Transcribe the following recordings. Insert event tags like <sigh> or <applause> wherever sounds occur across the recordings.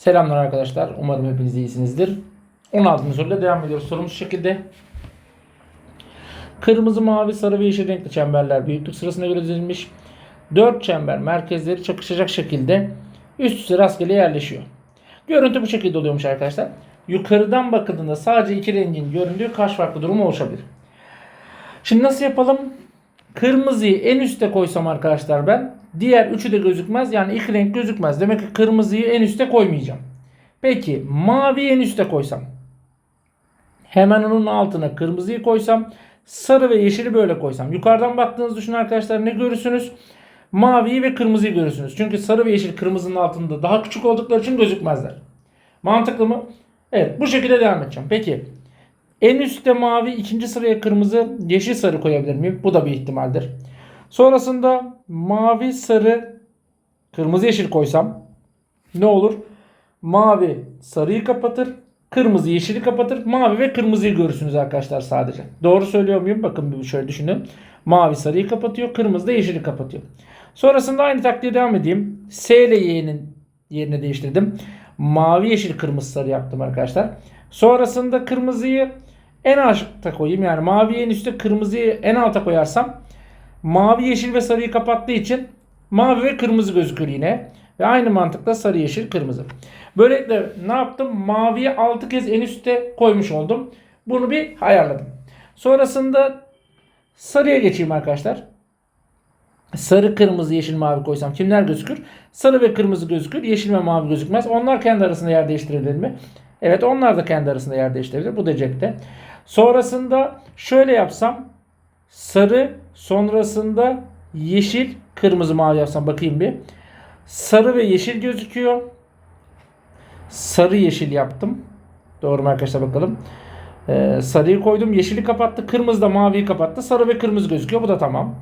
Selamlar arkadaşlar. Umarım hepiniz iyisinizdir. 16. soruyla devam ediyoruz. Sorumuz şu şekilde. Kırmızı, mavi, sarı ve yeşil renkli çemberler büyüklük sırasına göre dizilmiş. 4 çember merkezleri çakışacak şekilde üst üste rastgele yerleşiyor. Görüntü bu şekilde oluyormuş arkadaşlar. Yukarıdan bakıldığında sadece iki rengin göründüğü kaç farklı durum oluşabilir? Şimdi nasıl yapalım? Kırmızıyı en üste koysam arkadaşlar ben diğer üçü de gözükmez. Yani ilk renk gözükmez. Demek ki kırmızıyı en üste koymayacağım. Peki mavi en üste koysam. Hemen onun altına kırmızıyı koysam. Sarı ve yeşili böyle koysam. Yukarıdan baktığınızı düşünün arkadaşlar ne görürsünüz? Maviyi ve kırmızıyı görürsünüz. Çünkü sarı ve yeşil kırmızının altında daha küçük oldukları için gözükmezler. Mantıklı mı? Evet bu şekilde devam edeceğim. Peki en üstte mavi, ikinci sıraya kırmızı, yeşil sarı koyabilir miyim? Bu da bir ihtimaldir. Sonrasında mavi, sarı, kırmızı, yeşil koysam ne olur? Mavi sarıyı kapatır, kırmızı yeşili kapatır, mavi ve kırmızıyı görürsünüz arkadaşlar sadece. Doğru söylüyor muyum? Bakın bir şöyle düşünün. Mavi sarıyı kapatıyor, kırmızı da yeşili kapatıyor. Sonrasında aynı taktiğe devam edeyim. S ile Y'nin yerini değiştirdim. Mavi, yeşil, kırmızı, sarı yaptım arkadaşlar. Sonrasında kırmızıyı en alta koyayım. Yani mavi en üstte kırmızıyı en alta koyarsam mavi, yeşil ve sarıyı kapattığı için mavi ve kırmızı gözükür yine. Ve aynı mantıkla sarı, yeşil, kırmızı. Böylelikle ne yaptım? Maviyi 6 kez en üste koymuş oldum. Bunu bir ayarladım. Sonrasında sarıya geçeyim arkadaşlar. Sarı, kırmızı, yeşil, mavi koysam kimler gözükür? Sarı ve kırmızı gözükür. Yeşil ve mavi gözükmez. Onlar kendi arasında yer değiştirebilir mi? Evet onlar da kendi arasında yer değiştirebilir. Bu da cepte. Sonrasında şöyle yapsam. Sarı sonrasında yeşil, kırmızı, mavi yapsam bakayım bir. Sarı ve yeşil gözüküyor. Sarı yeşil yaptım. Doğru mu arkadaşlar bakalım. Ee, sarıyı koydum. Yeşili kapattı. Kırmızı da maviyi kapattı. Sarı ve kırmızı gözüküyor. Bu da tamam.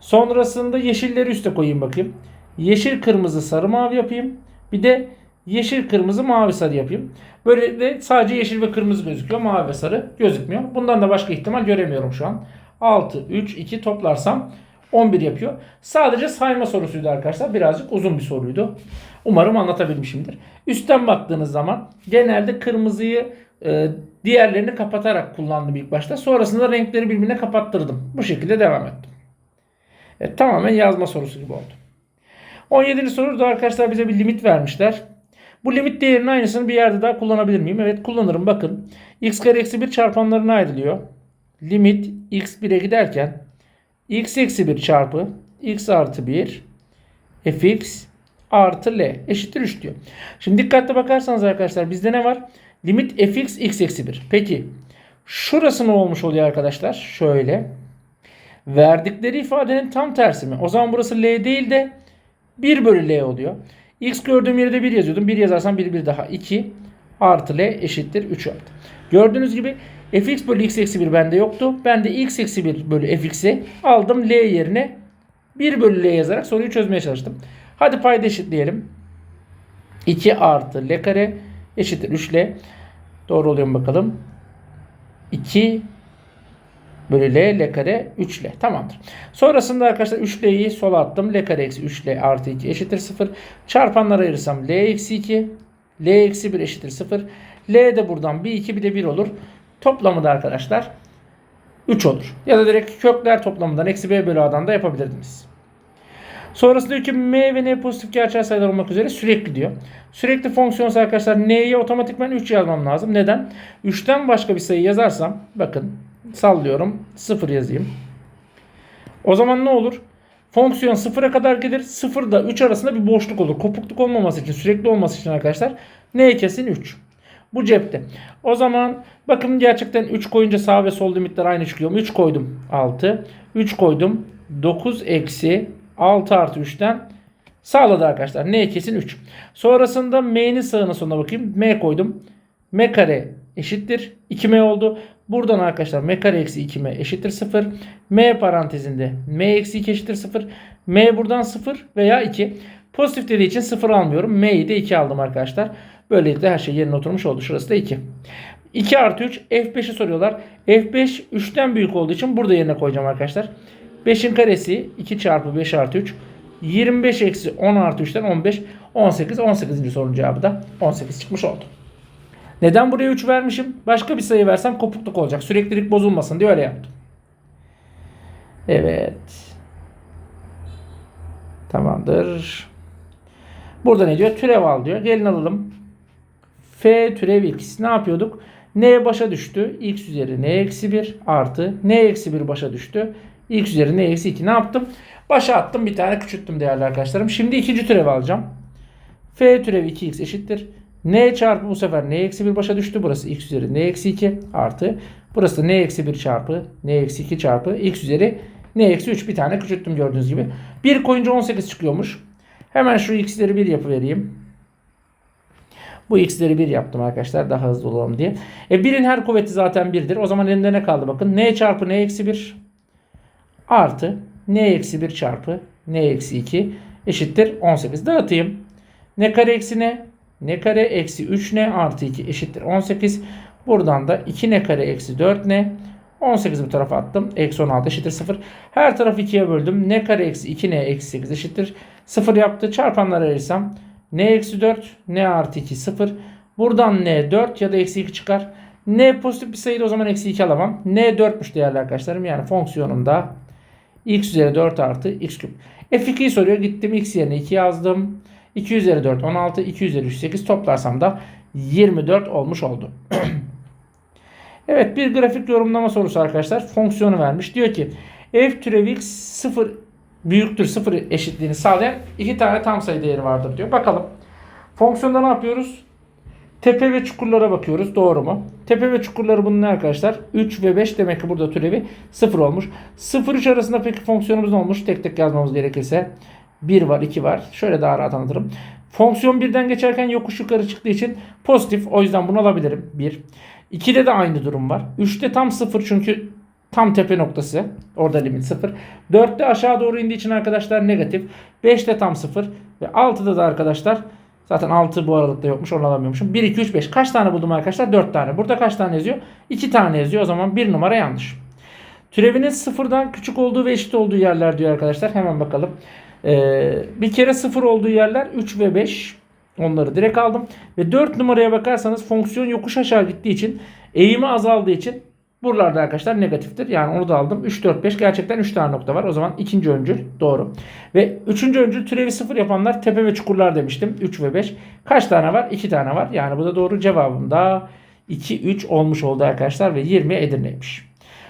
Sonrasında yeşilleri üste koyayım bakayım. Yeşil, kırmızı, sarı, mavi yapayım. Bir de yeşil, kırmızı, mavi, sarı yapayım. Böylelikle sadece yeşil ve kırmızı gözüküyor. Mavi ve sarı gözükmüyor. Bundan da başka ihtimal göremiyorum şu an. 6, 3, 2 toplarsam 11 yapıyor. Sadece sayma sorusuydu arkadaşlar. Birazcık uzun bir soruydu. Umarım anlatabilmişimdir. Üstten baktığınız zaman genelde kırmızıyı e, diğerlerini kapatarak kullandım ilk başta. Sonrasında renkleri birbirine kapattırdım. Bu şekilde devam ettim. Evet, tamamen yazma sorusu gibi oldu. 17. soruda arkadaşlar bize bir limit vermişler. Bu limit değerinin aynısını bir yerde daha kullanabilir miyim? Evet kullanırım. Bakın x kare eksi 1 çarpanlarına ayrılıyor. Limit x 1'e giderken x eksi 1 çarpı x artı 1 fx artı l eşittir 3 diyor. Şimdi dikkatli bakarsanız arkadaşlar bizde ne var? Limit fx x eksi 1. Peki şurası ne olmuş oluyor arkadaşlar? Şöyle. Verdikleri ifadenin tam tersi mi? O zaman burası L değil de 1 bölü L oluyor. X gördüğüm yerde 1 yazıyordum. 1 yazarsam 1 1 daha 2 artı L eşittir 3 yaptı. Gördüğünüz gibi fx bölü x eksi 1 bende yoktu. Ben de x eksi 1 bölü fx'i aldım L yerine 1 bölü L yazarak soruyu çözmeye çalıştım. Hadi payda eşitleyelim. 2 artı L kare eşittir 3L. Doğru oluyor mu bakalım. 2 bölü L, L kare 3L. Tamamdır. Sonrasında arkadaşlar 3L'yi sola attım. L kare eksi 3L artı 2 eşittir 0. Çarpanlara ayırırsam L eksi 2. L eksi 1 eşittir 0. L de buradan bir 2 bir de 1 olur. Toplamı da arkadaşlar 3 olur. Ya da direkt kökler toplamından eksi B bölü A'dan da yapabilirdiniz. Sonrasında diyor ki M ve N pozitif gerçel sayılar olmak üzere sürekli diyor. Sürekli fonksiyonsa arkadaşlar N'ye otomatikman 3 yazmam lazım. Neden? 3'ten başka bir sayı yazarsam bakın sallıyorum 0 yazayım. O zaman ne olur? Fonksiyon 0'a kadar gelir. 0 ile 3 arasında bir boşluk olur. Kopukluk olmaması için, sürekli olması için arkadaşlar N kesin 3. Bu cepte. O zaman bakın gerçekten 3 koyunca sağ ve sol limitler aynı çıkıyor. 3 koydum 6. 3 koydum 9 eksi 6 artı 3'ten sağladı arkadaşlar. N kesin 3. Sonrasında M'nin sağına sonuna bakayım. M koydum. M kare eşittir. 2M oldu. Buradan arkadaşlar M kare eksi 2M eşittir 0. M parantezinde M eksi 2 eşittir 0. M buradan 0 veya 2. Pozitif dediği için 0 almıyorum. M'yi de 2 aldım arkadaşlar. Böylelikle her şey yerine oturmuş oldu. Şurası da 2. 2 artı 3 F5'i soruyorlar. F5 3'ten büyük olduğu için burada yerine koyacağım arkadaşlar. 5'in karesi 2 çarpı 5 artı 3 25 eksi 10 artı 3'ten 15. 18. 18. sorunun cevabı da 18 çıkmış oldu. Neden buraya 3 vermişim? Başka bir sayı versem kopukluk olacak. Süreklilik bozulmasın diye öyle yaptım. Evet. Tamamdır. Burada ne diyor? Türev al diyor. Gelin alalım. F türev x. Ne yapıyorduk? N başa düştü. X üzeri N eksi 1 artı N eksi 1 başa düştü. X üzeri N eksi 2 ne yaptım? Başa attım. Bir tane küçülttüm değerli arkadaşlarım. Şimdi ikinci türevi alacağım. F türev 2x eşittir. N çarpı bu sefer N eksi 1 başa düştü. Burası x üzeri N eksi 2 artı. Burası N eksi 1 çarpı N eksi 2 çarpı x üzeri N eksi 3 bir tane küçülttüm gördüğünüz gibi. 1 koyunca 18 çıkıyormuş. Hemen şu x'leri 1 yapıvereyim. Bu x'leri 1 yaptım arkadaşlar daha hızlı olalım diye. E 1'in her kuvveti zaten 1'dir. O zaman elimde ne kaldı bakın. n çarpı n eksi 1 artı n eksi 1 çarpı n eksi 2 eşittir 18. Dağıtayım. n kare eksi n n kare eksi 3n artı 2 eşittir 18. Buradan da 2 n kare eksi 4n 18 bu tarafa attım. Eksi 16 eşittir 0. Her tarafı 2'ye böldüm. n kare eksi 2n eksi 8 eşittir 0 yaptı. Çarpanları ayırsam n eksi 4 n artı 2 0. Buradan n 4 ya da eksi 2 çıkar. n pozitif bir sayıydı o zaman eksi 2 alamam. n 4'müş değerli arkadaşlarım. Yani fonksiyonumda x üzeri 4 artı x küp. f2'yi soruyor. Gittim x yerine 2 yazdım. 2 üzeri 4 16. 2 üzeri 3 8 toplarsam da 24 olmuş oldu. <clears throat> evet bir grafik yorumlama sorusu arkadaşlar. Fonksiyonu vermiş. Diyor ki f türev x 0 büyüktür 0 eşitliğini sağlayan iki tane tam sayı değeri vardır diyor. Bakalım. Fonksiyonda ne yapıyoruz? Tepe ve çukurlara bakıyoruz. Doğru mu? Tepe ve çukurları bunun ne arkadaşlar? 3 ve 5 demek ki burada türevi 0 olmuş. 0-3 arasında peki fonksiyonumuz ne olmuş? Tek tek yazmamız gerekirse 1 var 2 var. Şöyle daha rahat anlatırım. Fonksiyon birden geçerken yokuş yukarı çıktığı için pozitif. O yüzden bunu alabilirim. 1. 2'de de aynı durum var. 3'te tam 0 çünkü tam tepe noktası. Orada limit 0. 4'te aşağı doğru indiği için arkadaşlar negatif. 5'te tam 0. Ve 6'da da arkadaşlar zaten 6 bu aralıkta yokmuş onu alamıyormuşum. 1, 2, 3, 5. Kaç tane buldum arkadaşlar? 4 tane. Burada kaç tane yazıyor? 2 tane yazıyor. O zaman 1 numara yanlış. Türevinin sıfırdan küçük olduğu ve eşit olduğu yerler diyor arkadaşlar. Hemen bakalım. Ee, bir kere sıfır olduğu yerler 3 ve 5. Onları direkt aldım. Ve 4 numaraya bakarsanız fonksiyon yokuş aşağı gittiği için eğimi azaldığı için buralarda arkadaşlar negatiftir. Yani onu da aldım. 3, 4, 5 gerçekten 3 tane nokta var. O zaman ikinci öncül doğru. Ve üçüncü öncül türevi sıfır yapanlar tepe ve çukurlar demiştim. 3 ve 5. Kaç tane var? 2 tane var. Yani bu da doğru cevabım da 2, 3 olmuş oldu arkadaşlar. Ve 20 Edirne'ymiş.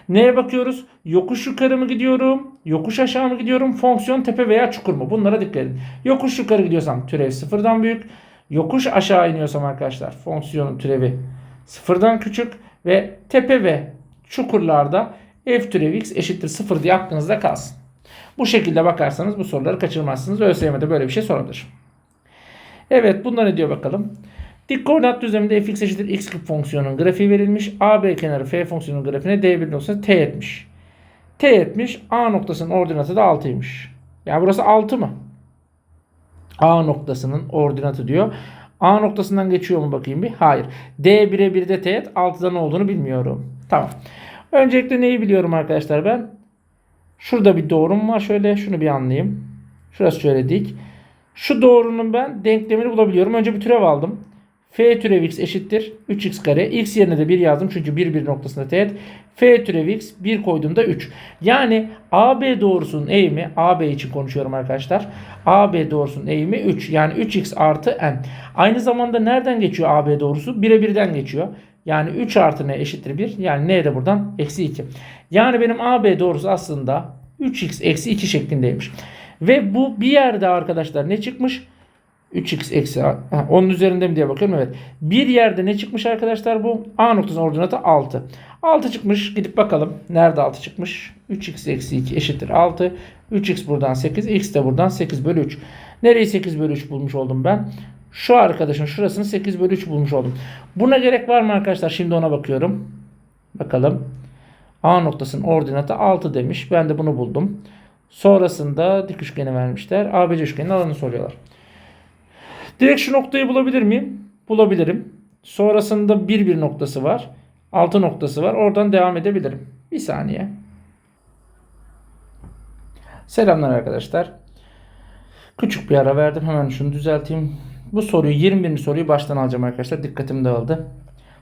Neye bakıyoruz? Yokuş yukarı mı gidiyorum? Yokuş aşağı mı gidiyorum? Fonksiyon tepe veya çukur mu? Bunlara dikkat edin. Yokuş yukarı gidiyorsam türev sıfırdan büyük. Yokuş aşağı iniyorsam arkadaşlar fonksiyonun türevi sıfırdan küçük. Ve tepe ve çukurlarda f türev x eşittir sıfır diye aklınızda kalsın. Bu şekilde bakarsanız bu soruları kaçırmazsınız. ÖSYM'de böyle bir şey sorulur. Evet bunda ne diyor bakalım. Dik koordinat düzleminde fx eşittir x küp fonksiyonun grafiği verilmiş. AB kenarı f fonksiyonun grafiğine d1 noktası t etmiş. T etmiş. A noktasının ordinatı da 6'ymış. Yani burası 6 mı? A noktasının ordinatı diyor. A noktasından geçiyor mu bakayım bir? Hayır. D 1'e 1'de teğet 6'da ne olduğunu bilmiyorum. Tamam. Öncelikle neyi biliyorum arkadaşlar ben? Şurada bir doğrum var. Şöyle şunu bir anlayayım. Şurası şöyle dik. Şu doğrunun ben denklemini bulabiliyorum. Önce bir türev aldım. F türev x eşittir 3x kare. X yerine de 1 yazdım çünkü 1 1 noktasında teğet. F türev x 1 koyduğumda 3. Yani AB doğrusunun eğimi AB için konuşuyorum arkadaşlar. AB doğrusunun eğimi 3. Yani 3x artı n. Aynı zamanda nereden geçiyor AB doğrusu? 1'e 1'den geçiyor. Yani 3 artı n eşittir 1. Yani n de buradan eksi 2. Yani benim AB doğrusu aslında 3x eksi 2 şeklindeymiş. Ve bu bir yerde arkadaşlar ne çıkmış? 3x eksi onun üzerinde mi diye bakıyorum. Evet. Bir yerde ne çıkmış arkadaşlar bu? A noktasının ordinatı 6. 6 çıkmış. Gidip bakalım. Nerede 6 çıkmış? 3x eksi 2 eşittir 6. 3x buradan 8. X de buradan 8 bölü 3. Nereyi 8 bölü 3 bulmuş oldum ben? Şu arkadaşın şurasını 8 bölü 3 bulmuş oldum. Buna gerek var mı arkadaşlar? Şimdi ona bakıyorum. Bakalım. A noktasının ordinatı 6 demiş. Ben de bunu buldum. Sonrasında dik üçgeni vermişler. ABC üçgenin alanını soruyorlar. Direkt şu noktayı bulabilir miyim? Bulabilirim. Sonrasında bir bir noktası var. 6 noktası var. Oradan devam edebilirim. Bir saniye. Selamlar arkadaşlar. Küçük bir ara verdim. Hemen şunu düzelteyim. Bu soruyu 21. soruyu baştan alacağım arkadaşlar. Dikkatim dağıldı.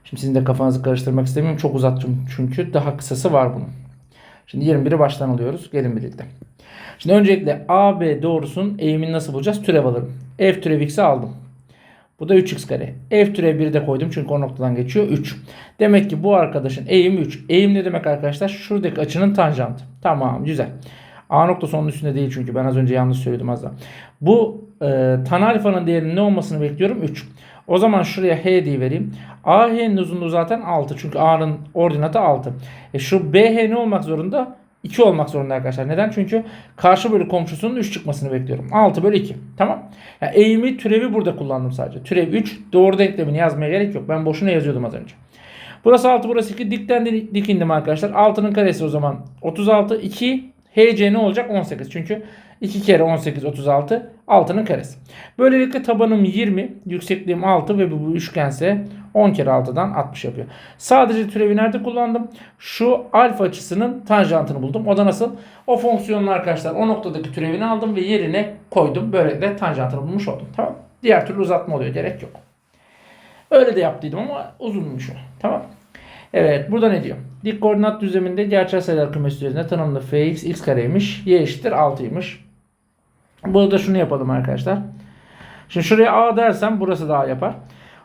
Şimdi sizin de kafanızı karıştırmak istemiyorum. Çok uzattım çünkü daha kısası var bunun. Şimdi 21'i baştan alıyoruz. Gelin birlikte. Şimdi öncelikle AB doğrusunun eğimini nasıl bulacağız? Türev alırım. F türev x'i aldım. Bu da 3x kare. F türev 1'i de koydum çünkü o noktadan geçiyor. 3. Demek ki bu arkadaşın eğimi 3. Eğim ne demek arkadaşlar? Şuradaki açının tanjantı. Tamam güzel. A noktası onun üstünde değil çünkü ben az önce yanlış söyledim az daha. Bu e, tan alfanın değerinin ne olmasını bekliyorum? 3. O zaman şuraya h diye vereyim. AH'nin uzunluğu zaten 6 çünkü A'nın ordinatı 6. E şu BH ne olmak zorunda? 2 olmak zorunda arkadaşlar. Neden? Çünkü karşı bölü komşusunun 3 çıkmasını bekliyorum. 6 bölü 2. Tamam. Yani eğimi türevi burada kullandım sadece. Türev 3. Doğru denklemini yazmaya gerek yok. Ben boşuna yazıyordum az önce. Burası 6 burası 2. Dikten di- dik indim arkadaşlar. 6'nın karesi o zaman 36. 2 HC ne olacak? 18. Çünkü 2 kere 18 36 6'nın karesi. Böylelikle tabanım 20, yüksekliğim 6 ve bu, bu üçgense 10 kere 6'dan 60 yapıyor. Sadece türevi nerede kullandım? Şu alfa açısının tanjantını buldum. O da nasıl? O fonksiyonun arkadaşlar o noktadaki türevini aldım ve yerine koydum. Böylelikle tanjantını bulmuş oldum. Tamam. Diğer türlü uzatma oluyor. Gerek yok. Öyle de yaptıydım ama uzunmuş o. Tamam. Evet burada ne diyor? Dik koordinat düzleminde gerçel sayılar kümesi üzerinde tanımlı fx x kareymiş. Y eşittir 6'ymış. Burada şunu yapalım arkadaşlar. Şimdi şuraya a dersem burası da a yapar.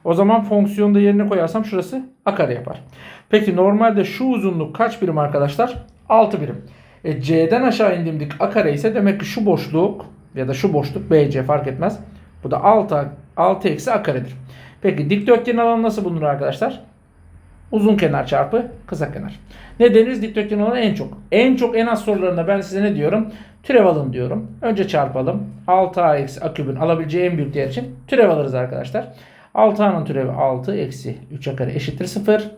O zaman fonksiyonu da yerine koyarsam şurası a kare yapar. Peki normalde şu uzunluk kaç birim arkadaşlar? 6 birim. E, C'den aşağı indiğim dik a kare ise demek ki şu boşluk ya da şu boşluk BC fark etmez. Bu da 6, 6 eksi a karedir. Peki dikdörtgenin alanı nasıl bulunur arkadaşlar? Uzun kenar çarpı kısa kenar. Ne deriz? Dikdörtgen olan en çok. En çok en az sorularında ben size ne diyorum? Türev alın diyorum. Önce çarpalım. 6a eksi a kübün alabileceği en büyük değer için türev alırız arkadaşlar. 6a'nın türevi 6 eksi 3a kare eşittir 0.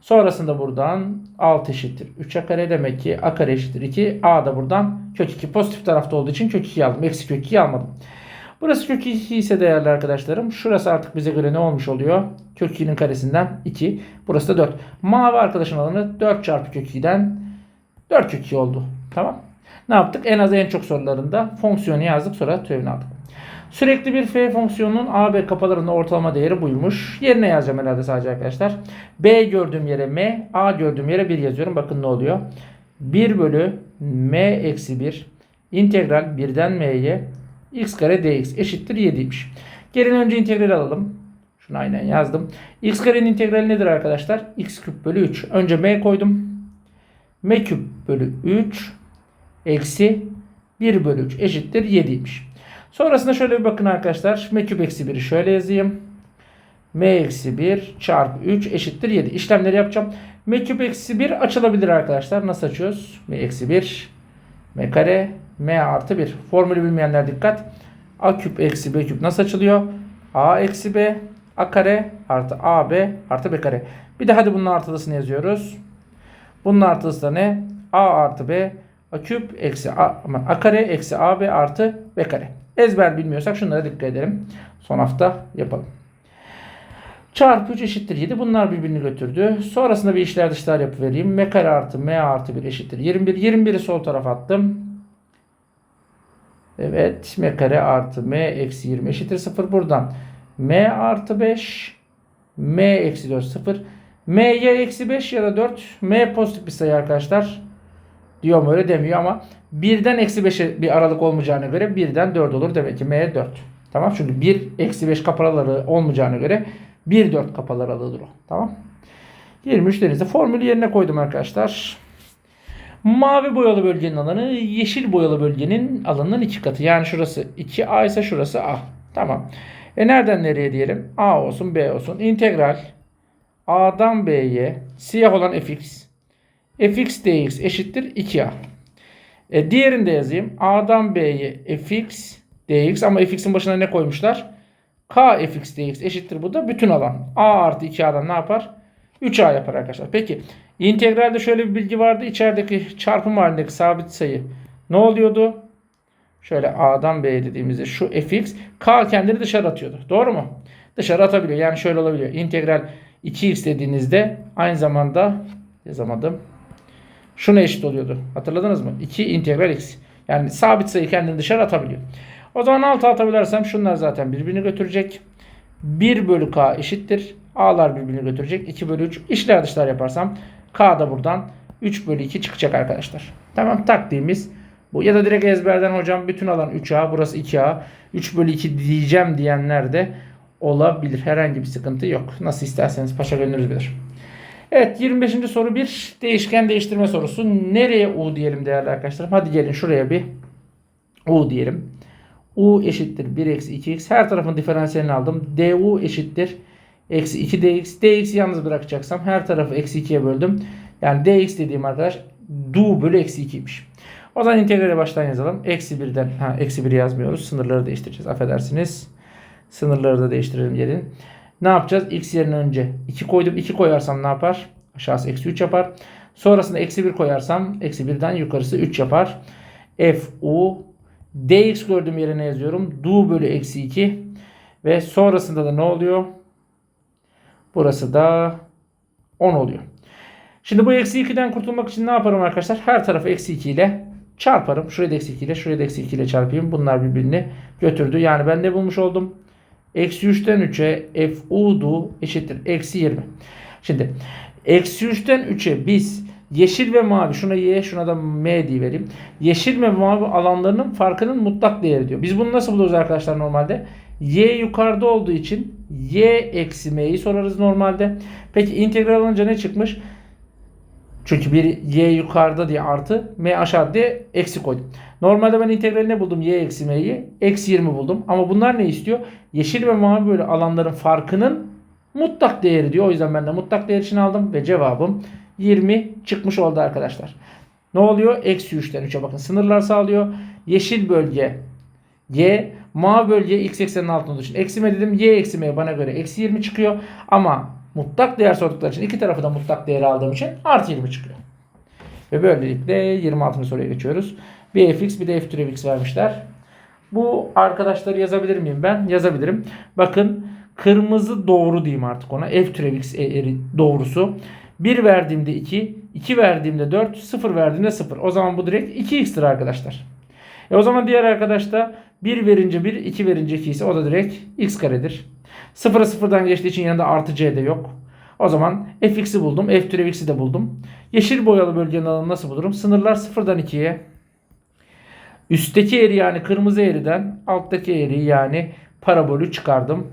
Sonrasında buradan 6 eşittir 3a kare demek ki a kare eşittir 2. a da buradan kök 2 pozitif tarafta olduğu için kök 2 aldım. Eksi kök 2 almadım. Burası kök 2 ise değerli arkadaşlarım. Şurası artık bize göre ne olmuş oluyor? Kök 2'nin karesinden 2. Burası da 4. Mavi arkadaşın alanı 4 çarpı kök 2'den 4 kök 2 oldu. Tamam. Ne yaptık? En az en çok sorularında fonksiyonu yazdık sonra türevini aldık. Sürekli bir f fonksiyonunun a, b kapalarının ortalama değeri buymuş. Yerine yazacağım herhalde sadece arkadaşlar. b gördüğüm yere m, a gördüğüm yere 1 yazıyorum. Bakın ne oluyor. 1 bölü m eksi 1 integral 1'den m'ye x kare dx eşittir 7'ymiş. Gelin önce integrali alalım. Şunu aynen yazdım. x karenin integrali nedir arkadaşlar? x küp bölü 3. Önce m koydum. m küp bölü 3 eksi 1 bölü 3 eşittir 7'ymiş. Sonrasında şöyle bir bakın arkadaşlar. m küp eksi 1'i şöyle yazayım. m eksi 1 çarpı 3 eşittir 7. İşlemleri yapacağım. m küp eksi 1 açılabilir arkadaşlar. Nasıl açıyoruz? m eksi 1 m kare m artı 1. Formülü bilmeyenler dikkat. a küp eksi b küp nasıl açılıyor? a eksi b a kare artı ab artı b kare. Bir de hadi bunun artılısını yazıyoruz. Bunun artılısı da ne? a artı b a küp eksi a, a kare eksi ab artı b kare. Ezber bilmiyorsak şunlara dikkat edelim. Son hafta yapalım. Çarpı 3 eşittir 7. Bunlar birbirini götürdü. Sonrasında bir işler dışlar yapıvereyim. M kare artı M artı 1 eşittir 21. 21'i sol tarafa attım. Evet. M kare artı M eksi 20 eşittir 0. Buradan M artı 5 M eksi 4 0. M eksi 5 ya da 4. M pozitif bir sayı arkadaşlar. Diyor mu öyle demiyor ama 1'den eksi 5'e bir aralık olmayacağına göre 1'den 4 olur. Demek ki M 4. Tamam çünkü 1 eksi 5 kapalı aralığı olmayacağına göre 1 4 kapalı aralığıdır o. Tamam. 23 denizde formülü yerine koydum arkadaşlar. Mavi boyalı bölgenin alanı yeşil boyalı bölgenin alanının iki katı. Yani şurası 2A ise şurası A. Tamam. E nereden nereye diyelim? A olsun B olsun. İntegral A'dan B'ye siyah olan fx fx dx eşittir 2A. E, diğerini de yazayım. A'dan B'ye fx dx ama fx'in başına ne koymuşlar? k fx dx eşittir bu da bütün alan. A artı 2A'dan ne yapar? 3A yapar arkadaşlar. Peki integralde şöyle bir bilgi vardı. İçerideki çarpım halindeki sabit sayı ne oluyordu? Şöyle A'dan B'ye dediğimizde şu fx k kendini dışarı atıyordu. Doğru mu? Dışarı atabiliyor. Yani şöyle olabiliyor. İntegral 2x dediğinizde aynı zamanda yazamadım. Şuna eşit oluyordu. Hatırladınız mı? 2 integral x. Yani sabit sayı kendini dışarı atabiliyor. O zaman alt alta bölersem şunlar zaten birbirini götürecek. 1 bölü k eşittir. A'lar birbirini götürecek. 2 bölü 3 işler dışlar yaparsam k da buradan 3 bölü 2 çıkacak arkadaşlar. Tamam taktiğimiz bu. Ya da direkt ezberden hocam bütün alan 3A burası 2A 3 bölü 2 diyeceğim diyenler de olabilir. Herhangi bir sıkıntı yok. Nasıl isterseniz paşa gönlünüz bilir. Evet 25. soru bir değişken değiştirme sorusu. Nereye U diyelim değerli arkadaşlarım? Hadi gelin şuraya bir U diyelim. U eşittir 1 eksi 2x. Her tarafın diferansiyelini aldım. du eşittir eksi 2 dx. dx'i yalnız bırakacaksam her tarafı eksi 2'ye böldüm. Yani dx dediğim arkadaş du bölü eksi 2'ymiş. O zaman integrali baştan yazalım. Eksi 1'den, ha eksi 1 yazmıyoruz. Sınırları değiştireceğiz. Affedersiniz. Sınırları da değiştirelim gelin. Ne yapacağız? X yerine önce 2 koydum. 2 koyarsam ne yapar? Aşağısı eksi 3 yapar. Sonrasında eksi 1 koyarsam eksi 1'den yukarısı 3 yapar. F u dx gördüğüm yerine yazıyorum. Du bölü eksi 2 ve sonrasında da ne oluyor? Burası da 10 oluyor. Şimdi bu eksi 2'den kurtulmak için ne yaparım arkadaşlar? Her tarafı eksi 2 ile çarparım. Şurayı da eksi 2 ile şurayı da eksi 2 ile çarpayım. Bunlar birbirini götürdü. Yani ben ne bulmuş oldum? Eksi 3'ten 3'e f u'du eşittir. Eksi 20. Şimdi eksi 3'ten 3'e biz yeşil ve mavi şuna y şuna da m diye vereyim. Yeşil ve mavi alanlarının farkının mutlak değeri diyor. Biz bunu nasıl buluruz arkadaşlar normalde? Y yukarıda olduğu için y eksi m'yi sorarız normalde. Peki integral alınca ne çıkmış? Çünkü bir y yukarıda diye artı m aşağı diye eksi koydum. Normalde ben integrali ne buldum? y eksi m'yi. Eksi 20 buldum. Ama bunlar ne istiyor? Yeşil ve mavi böyle alanların farkının mutlak değeri diyor. O yüzden ben de mutlak değer için aldım. Ve cevabım 20 çıkmış oldu arkadaşlar. Ne oluyor? Eksi 3'ten 3'e bakın. Sınırlar sağlıyor. Yeşil bölge y. Mavi bölge x eksenin altında olduğu için eksi m dedim. Y eksi m bana göre eksi 20 çıkıyor. Ama mutlak değer sordukları için iki tarafı da mutlak değeri aldığım için artı 20 çıkıyor. Ve böylelikle 26. soruya geçiyoruz. Bir fx bir de f türev x vermişler. Bu arkadaşları yazabilir miyim ben? Yazabilirim. Bakın kırmızı doğru diyeyim artık ona. F türev x doğrusu. 1 verdiğimde 2, 2 verdiğimde 4, 0 verdiğimde 0. O zaman bu direkt 2x'tir arkadaşlar. E o zaman diğer arkadaş da 1 verince 1, 2 verince 2 ise o da direkt x karedir. 0'a 0'dan geçtiği için yanında artı c de yok. O zaman fx'i buldum. F türev x'i de buldum. Yeşil boyalı bölgenin alanını nasıl bulurum? Sınırlar 0'dan 2'ye. Üstteki eğri yani kırmızı eğriden alttaki eğri yani parabolü çıkardım.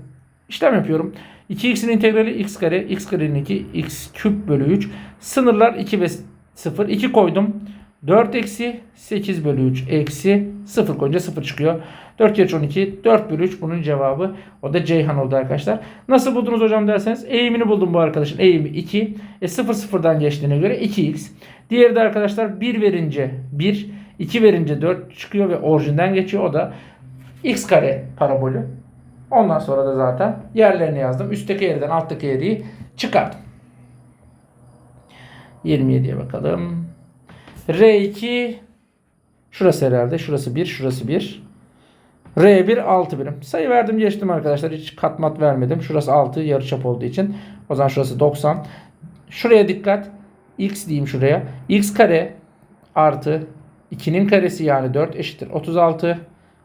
İşlem yapıyorum. 2x'in integrali x kare, x karenin 2, x küp bölü 3. Sınırlar 2 ve 0. 2 koydum. 4 eksi 8 bölü 3 eksi 0 koyunca 0 çıkıyor. 4 kere 12 4 bölü 3 bunun cevabı. O da Ceyhan oldu arkadaşlar. Nasıl buldunuz hocam derseniz eğimini buldum bu arkadaşın. Eğimi 2. E 0 0'dan geçtiğine göre 2x. Diğeri de arkadaşlar 1 verince 1. 2 verince 4 çıkıyor ve orijinden geçiyor. O da x kare parabolü. Ondan sonra da zaten yerlerini yazdım. Üstteki yerden alttaki yeri çıkardım. 27'ye bakalım. R2 şurası herhalde. Şurası 1, şurası 1. R1 6 birim. Sayı verdim geçtim arkadaşlar. Hiç katmat vermedim. Şurası 6 yarıçap olduğu için. O zaman şurası 90. Şuraya dikkat. X diyeyim şuraya. X kare artı 2'nin karesi yani 4 eşittir 36.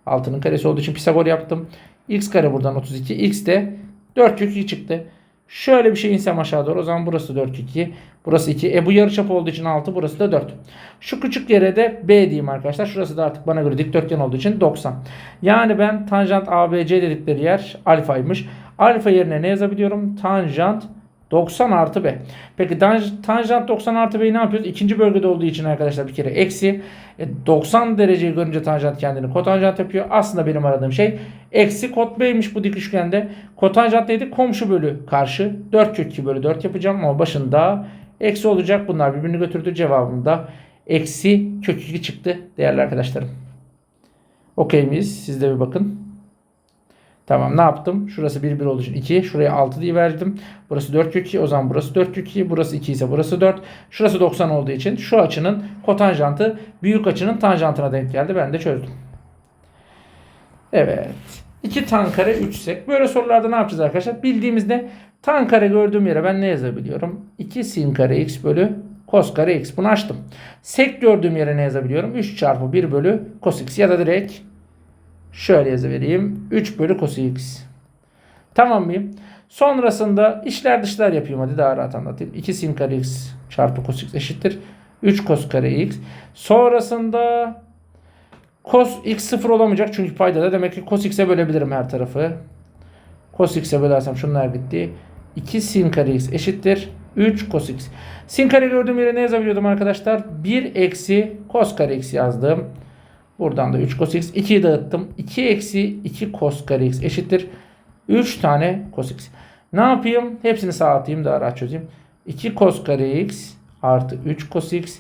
6'nın karesi olduğu için Pisagor yaptım. X kare buradan 32. X de 4 kök 2 çıktı. Şöyle bir şey insem aşağı doğru. O zaman burası 4 kök 2. Burası 2. E bu yarıçap olduğu için 6. Burası da 4. Şu küçük yere de B diyeyim arkadaşlar. Şurası da artık bana göre dikdörtgen olduğu için 90. Yani ben tanjant ABC dedikleri yer alfaymış. Alfa yerine ne yazabiliyorum? Tanjant 90 artı B. Peki tanj- tanjant 90 artı B'yi ne yapıyoruz? İkinci bölgede olduğu için arkadaşlar bir kere eksi. E, 90 dereceyi görünce tanjant kendini kotanjant yapıyor. Aslında benim aradığım şey eksi kot B'ymiş bu dik üçgende. Kotanjant neydi? Komşu bölü karşı. 4 kök 2 bölü 4 yapacağım ama başında eksi olacak. Bunlar birbirini götürdü. Cevabım da eksi kök 2 çıktı değerli arkadaşlarım. Okey miyiz? Siz de bir bakın. Tamam ne yaptım? Şurası 1 1 olduğu için 2. Şuraya 6 diye verdim. Burası 4 kök 2. O zaman burası 4 kök 2. Burası 2 ise burası 4. Şurası 90 olduğu için şu açının kotanjantı büyük açının tanjantına denk geldi. Ben de çözdüm. Evet. 2 tan kare 3 sek. Böyle sorularda ne yapacağız arkadaşlar? Bildiğimizde tan kare gördüğüm yere ben ne yazabiliyorum? 2 sin kare x bölü cos kare x. Bunu açtım. Sek gördüğüm yere ne yazabiliyorum? 3 çarpı 1 bölü cos x. Ya da direkt Şöyle yazıvereyim. 3 bölü cos x. Tamam mıyım? Sonrasında işler dışlar yapayım. Hadi daha rahat anlatayım. 2 sin kare x çarpı cos x eşittir. 3 cos kare x. Sonrasında cos x sıfır olamayacak. Çünkü paydada demek ki cos x'e bölebilirim her tarafı. Cos x'e bölersem şunlar gitti. 2 sin kare x eşittir. 3 cos x. Sin kare gördüğüm yere ne yazabiliyordum arkadaşlar? 1 eksi cos kare x yazdım. Buradan da 3 cos x. 2'yi dağıttım. 2 eksi 2 cos kare x eşittir. 3 tane cos x. Ne yapayım? Hepsini sağa atayım daha rahat çözeyim. 2 cos kare x artı 3 cos x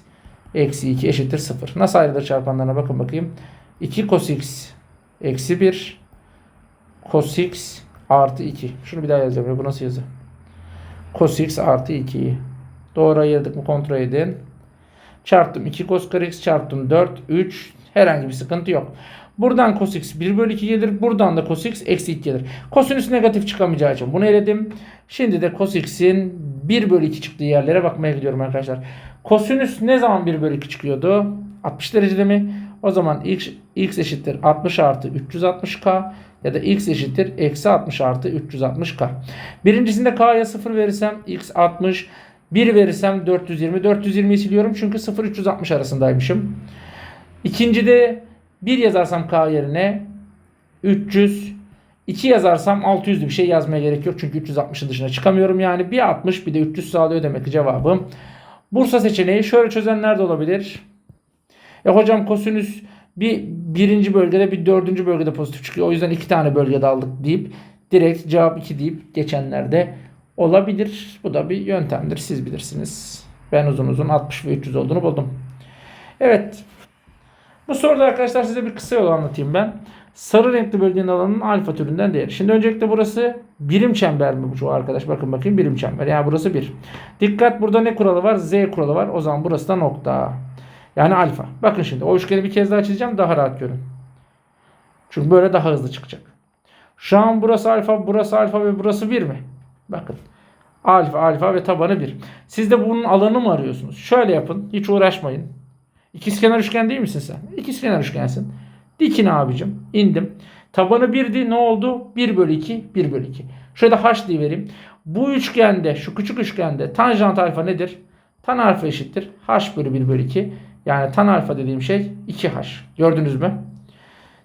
eksi 2 eşittir 0. Nasıl ayrılır çarpanlarına bakın bakayım. 2 cos x eksi 1 cos x artı 2. Şunu bir daha yazacağım. Ya, bu nasıl yazı? Cos x artı 2'yi. Doğru ayırdık mı kontrol edin. Çarptım 2 cos kare x çarptım 4 3 herhangi bir sıkıntı yok. Buradan cos x 1 bölü 2 gelir. Buradan da cos x eksi 2 gelir. Kosinüs negatif çıkamayacağı için bunu eledim. Şimdi de cos x'in 1 bölü 2 çıktığı yerlere bakmaya gidiyorum arkadaşlar. Kosinüs ne zaman 1 bölü 2 çıkıyordu? 60 derecede mi? O zaman x, x eşittir 60 artı 360k ya da x eşittir eksi 60 artı 360k. Birincisinde k'ya 0 verirsem x 60 1 verirsem 420. 420'yi siliyorum çünkü 0-360 arasındaymışım. İkincide 1 yazarsam k yerine 300 2 yazarsam 600'lü bir şey yazmaya gerek yok. Çünkü 360'ın dışına çıkamıyorum. Yani bir 60 bir de 300 sağlıyor demek ki cevabım. Bursa seçeneği şöyle çözenler de olabilir. E hocam kosinüs bir birinci bölgede bir dördüncü bölgede pozitif çıkıyor. O yüzden iki tane bölgede aldık deyip direkt cevap 2 deyip geçenler de olabilir. Bu da bir yöntemdir. Siz bilirsiniz. Ben uzun uzun 60 ve 300 olduğunu buldum. Evet. Bu soruda arkadaşlar size bir kısa yol anlatayım ben. Sarı renkli bölgenin alanının alfa türünden değeri. Şimdi öncelikle burası birim çember mi bu şu arkadaş? Bakın bakayım birim çember. Yani burası bir. Dikkat burada ne kuralı var? Z kuralı var. O zaman burası da nokta. Yani alfa. Bakın şimdi o üçgeni bir kez daha çizeceğim. Daha rahat görün. Çünkü böyle daha hızlı çıkacak. Şu an burası alfa, burası alfa ve burası 1 mi? Bakın. Alfa, alfa ve tabanı 1. Siz de bunun alanı mı arıyorsunuz? Şöyle yapın. Hiç uğraşmayın. İkizkenar üçgen değil misin sen? İkizkenar üçgensin. Dikin abicim. İndim. Tabanı 1'di. Ne oldu? 1 bölü 2. 1 bölü 2. Şöyle h diye vereyim. Bu üçgende, şu küçük üçgende tanjant alfa nedir? Tan alfa eşittir. h bölü 1 bölü 2. Yani tan alfa dediğim şey 2h. Gördünüz mü?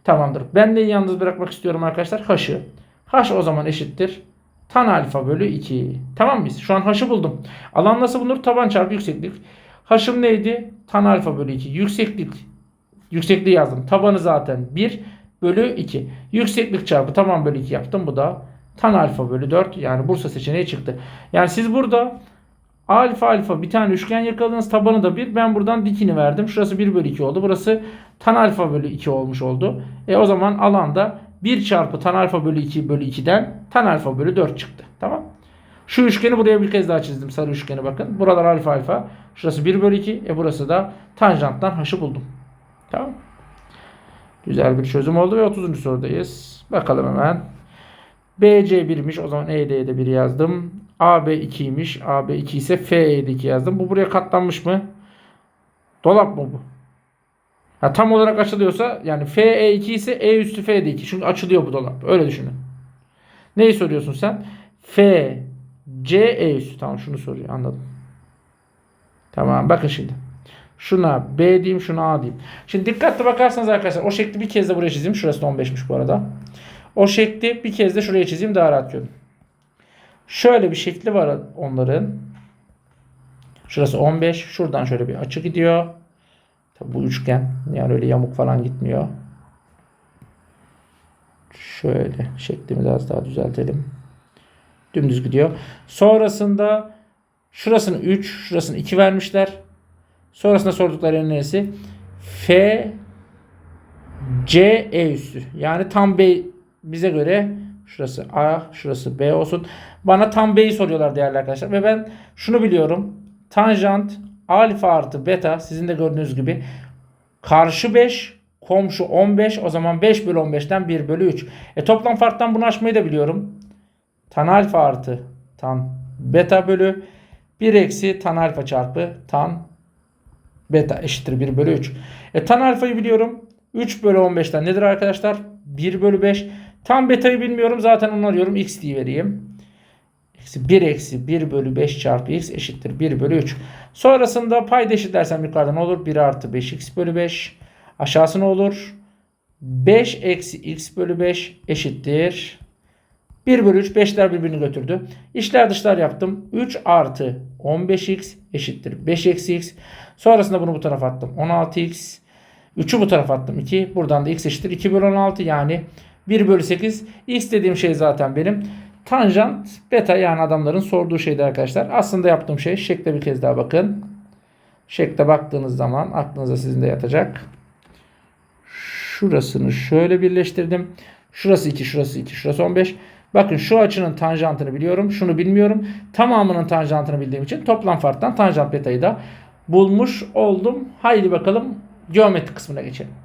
Tamamdır. Ben de yalnız bırakmak istiyorum arkadaşlar. H'ı. H o zaman eşittir. Tan alfa bölü 2. Tamam mıyız? Şu an h'ı buldum. Alan nasıl bulunur? Taban çarpı yükseklik. H'ım neydi? Tan alfa bölü 2. Yükseklik. Yüksekliği yazdım. Tabanı zaten 1 bölü 2. Yükseklik çarpı taban bölü 2 yaptım. Bu da tan alfa bölü 4. Yani Bursa seçeneği çıktı. Yani siz burada alfa alfa bir tane üçgen yakaladınız. Tabanı da 1. Ben buradan dikini verdim. Şurası 1 bölü 2 oldu. Burası tan alfa bölü 2 olmuş oldu. E o zaman alanda 1 çarpı tan alfa bölü 2 bölü 2'den tan alfa bölü 4 çıktı. Tamam. Şu üçgeni buraya bir kez daha çizdim. Sarı üçgeni bakın. Buralar alfa alfa. Şurası 1 bölü 2. E burası da tanjanttan h'ı buldum. Tamam. Güzel bir çözüm oldu ve 30. sorudayız. Bakalım hemen. BC 1'miş. O zaman ED'ye de 1 yazdım. AB 2'ymiş. AB 2 ise FE'de 2 yazdım. Bu buraya katlanmış mı? Dolap mı bu? Ha, tam olarak açılıyorsa yani FE 2 ise E üstü F'de 2. Çünkü açılıyor bu dolap. Öyle düşünün. Neyi soruyorsun sen? F C E üstü. Tamam şunu soruyor. Anladım. Tamam bakın şimdi. Şuna B diyeyim şuna A diyeyim. Şimdi dikkatli bakarsanız arkadaşlar o şekli bir kez de buraya çizeyim. Şurası da 15'miş bu arada. O şekli bir kez de şuraya çizeyim daha rahat görün. Şöyle bir şekli var onların. Şurası 15. Şuradan şöyle bir açı gidiyor. Tabi bu üçgen. Yani öyle yamuk falan gitmiyor. Şöyle şeklimizi az daha düzeltelim. Dümdüz gidiyor. Sonrasında şurasını 3, şurasını 2 vermişler. Sonrasında sordukları en neresi? F C E üssü. Yani tam B bize göre şurası A, şurası B olsun. Bana tam B'yi soruyorlar değerli arkadaşlar. Ve ben şunu biliyorum. Tanjant alfa artı beta sizin de gördüğünüz gibi karşı 5 komşu 15 o zaman 5 bölü 15'ten 1 bölü 3. E toplam farktan bunu açmayı da biliyorum. Tan alfa artı tan beta bölü 1 eksi tan alfa çarpı tan beta eşittir 1 bölü 3. E tan alfayı biliyorum. 3 bölü 15'ten nedir arkadaşlar? 1 bölü 5. Tam betayı bilmiyorum zaten onu arıyorum. X diye vereyim. Eksi 1 eksi 1 bölü 5 çarpı x eşittir 1 bölü 3. Sonrasında payda eşitlersem yukarıda ne olur? 1 artı 5x bölü 5. Aşağısı ne olur? 5 eksi x bölü 5 eşittir. 1 bölü 3 5'ler birbirini götürdü. İşler dışlar yaptım. 3 artı 15x eşittir 5 eksi x. Sonrasında bunu bu tarafa attım. 16x. 3'ü bu tarafa attım 2. Buradan da x eşittir 2 bölü 16 yani 1 bölü 8. X dediğim şey zaten benim. Tanjant beta yani adamların sorduğu şeydi arkadaşlar. Aslında yaptığım şey şekle bir kez daha bakın. Şekle baktığınız zaman aklınıza sizin de yatacak. Şurasını şöyle birleştirdim. Şurası 2, şurası 2, şurası 15. Bakın şu açının tanjantını biliyorum. Şunu bilmiyorum. Tamamının tanjantını bildiğim için toplam farktan tanjant betayı da bulmuş oldum. Haydi bakalım geometri kısmına geçelim.